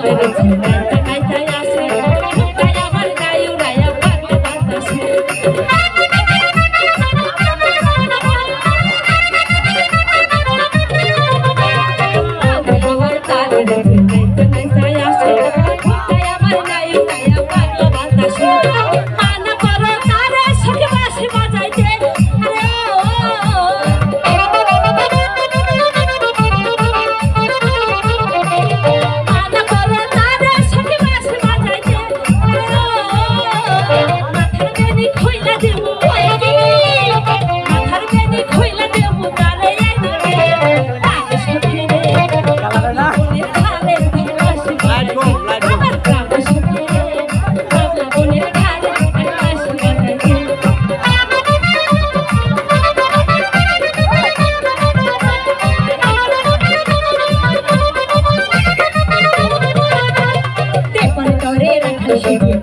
ってるんで。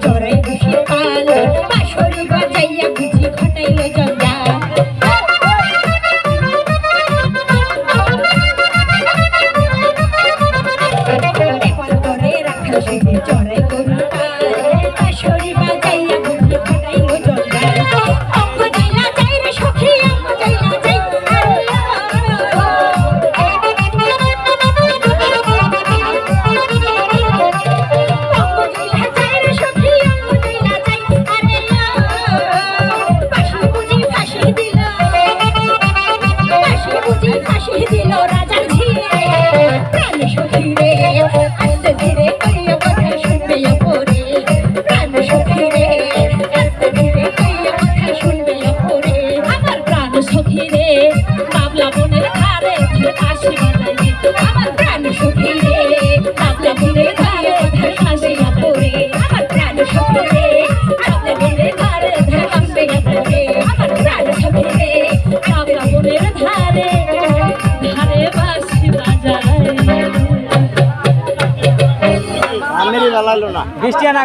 চরে রে। বাবলা বনের ধারে হাসি বানাই আমার প্রাণ সুখী রে। বাবলা বনের ধারে হাসি পড়ে আমার প্রাণ সুখী রে। বাবলা বনের ধারে বৃষ্টি না।